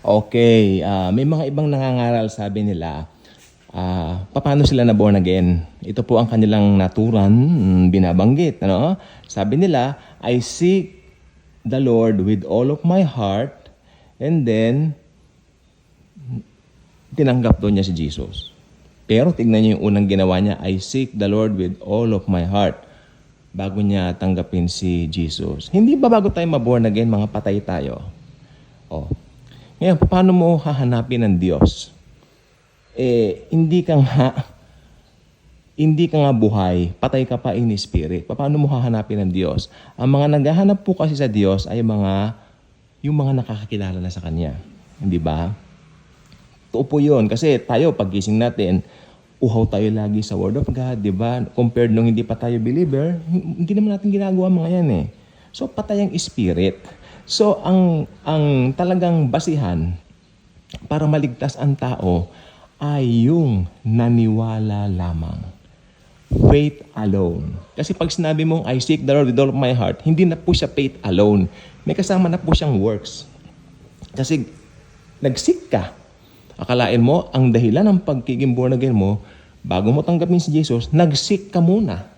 Okay, ah, may mga ibang nangangaral sabi nila, ah, paano sila na born again? Ito po ang kanilang naturan mm, binabanggit. Ano? Sabi nila, I seek the Lord with all of my heart and then tinanggap doon niya si Jesus. Pero tignan niyo yung unang ginawa niya, I seek the Lord with all of my heart bago niya tanggapin si Jesus. Hindi ba bago tayo maborn again, mga patay tayo? Oh. Ngayon, paano mo hahanapin ng Diyos? Eh, hindi ka nga, hindi ka nga buhay, patay ka pa in spirit. Paano mo hahanapin ng Diyos? Ang mga naghahanap po kasi sa Diyos ay mga, yung mga nakakakilala na sa Kanya. Hindi ba? Totoo po yun. Kasi tayo, paggising natin, uhaw tayo lagi sa Word of God, di ba? Compared nung hindi pa tayo believer, hindi naman natin ginagawa mga yan eh. So, patay ang spirit. So, ang, ang talagang basihan para maligtas ang tao ay yung naniwala lamang. Faith alone. Kasi pag sinabi mong, I seek the Lord with all of my heart, hindi na po siya faith alone. May kasama na po siyang works. Kasi nag-seek ka. Akalain mo, ang dahilan ng pagkiging born again mo, bago mo tanggapin si Jesus, nag-seek ka muna.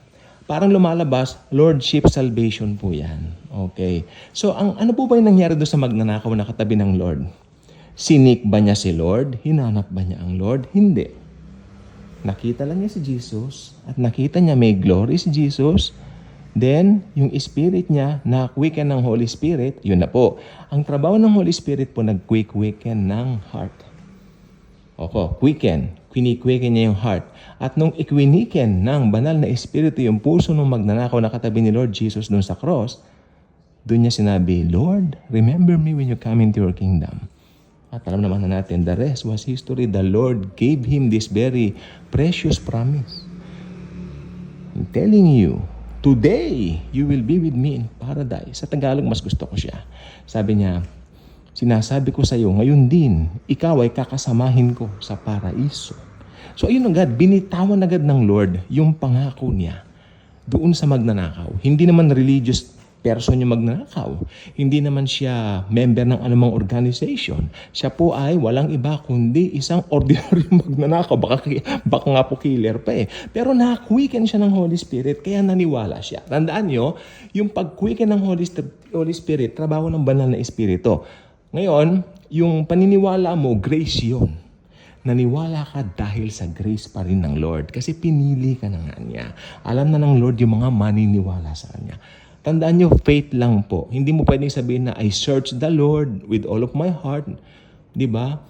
Parang lumalabas, Lordship salvation po yan. Okay. So, ang ano po ba yung nangyari doon sa magnanakaw na katabi ng Lord? Sinik ba niya si Lord? Hinanap ba niya ang Lord? Hindi. Nakita lang niya si Jesus at nakita niya may glory si Jesus. Then, yung spirit niya, na-quicken ng Holy Spirit, yun na po. Ang trabaho ng Holy Spirit po, nag-quick-quicken ng heart. Oko, quicken. Quiniquicken niya yung heart. At nung ikwiniken ng banal na espiritu yung puso ng magnanakaw na katabi ni Lord Jesus doon sa cross, doon niya sinabi, Lord, remember me when you come into your kingdom. At alam naman na natin, the rest was history. The Lord gave him this very precious promise. I'm telling you, today, you will be with me in paradise. Sa Tagalog, mas gusto ko siya. Sabi niya, Sinasabi ko sa iyo, ngayon din, ikaw ay kakasamahin ko sa paraiso. So ayun agad, binitawan agad ng Lord yung pangako niya doon sa magnanakaw. Hindi naman religious person yung magnanakaw. Hindi naman siya member ng anumang organization. Siya po ay walang iba kundi isang ordinary magnanakaw. Baka, baka nga po killer pa eh. Pero na-quicken siya ng Holy Spirit kaya naniwala siya. Tandaan nyo, yung pag-quicken ng Holy, Holy Spirit, trabaho ng banal na Espiritu. Ngayon, yung paniniwala mo, grace yun. Naniwala ka dahil sa grace pa rin ng Lord. Kasi pinili ka na nga niya. Alam na ng Lord yung mga maniniwala sa Kanya. Tandaan nyo, faith lang po. Hindi mo pwedeng sabihin na, I search the Lord with all of my heart. Di ba?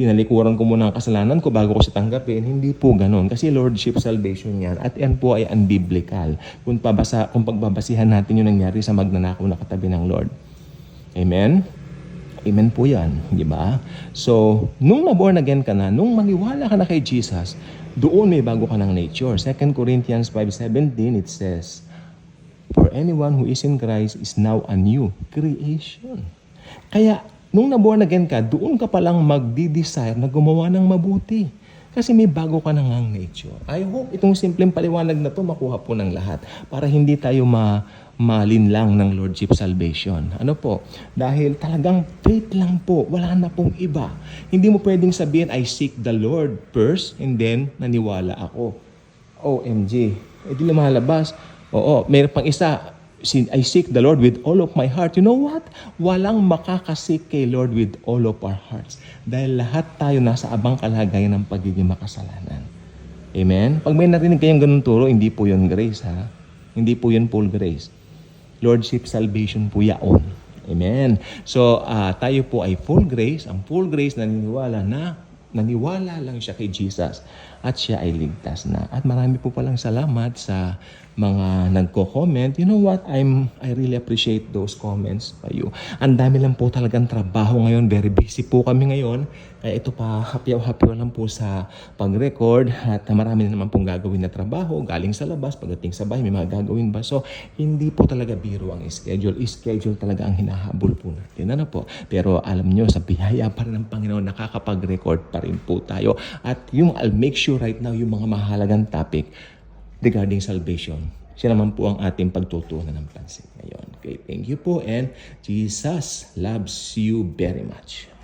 Tinalikuran ko muna ang kasalanan ko bago ko siya tanggapin. Hindi po ganun. Kasi Lordship salvation yan. At yan po ay unbiblical. Kung, pabasa, kung pagbabasihan natin yung nangyari sa magnanakaw na katabi ng Lord. Amen? Amen po yan, di ba? So, nung na-born again ka na, nung maniwala ka na kay Jesus, doon may bago ka ng nature. 2 Corinthians 5.17, it says, For anyone who is in Christ is now a new creation. Kaya, nung na-born again ka, doon ka palang magdi-desire na gumawa ng mabuti. Kasi may bago ka nang ang nature. I hope itong simpleng paliwanag na to makuha po ng lahat para hindi tayo ma malinlang ng Lordship salvation. Ano po? Dahil talagang faith lang po. Wala na pong iba. Hindi mo pwedeng sabihin, I seek the Lord first and then naniwala ako. OMG. Eh di lumalabas. Oo, mayroon pang isa, I seek the Lord with all of my heart. You know what? Walang makakasik kay Lord with all of our hearts. Dahil lahat tayo nasa abang kalagayan ng pagiging makasalanan. Amen? Pag may narinig kayong ganun turo, hindi po yun grace ha. Hindi po yun full grace. Lordship salvation po yaon. Amen. So, uh, tayo po ay full grace. Ang full grace naniniwala na naniwala lang siya kay Jesus at siya ay ligtas na. At marami po palang salamat sa mga nagko-comment. You know what? I'm I really appreciate those comments by you. Ang dami lang po talagang trabaho ngayon. Very busy po kami ngayon. Kaya ito pa, hapyaw-hapyaw lang po sa pag-record at marami na naman pong gagawin na trabaho galing sa labas, pagdating sa bahay, may mga gagawin ba? So, hindi po talaga biro ang schedule. Schedule talaga ang hinahabol po natin. Ano po? Pero alam nyo, sa biyaya pa rin ng Panginoon, nakakapag-record pa rin po tayo. At yung I'll make sure right now, yung mga mahalagang topic regarding salvation, siya naman po ang ating pagtutunan ng pansin ngayon. Okay, thank you po and Jesus loves you very much.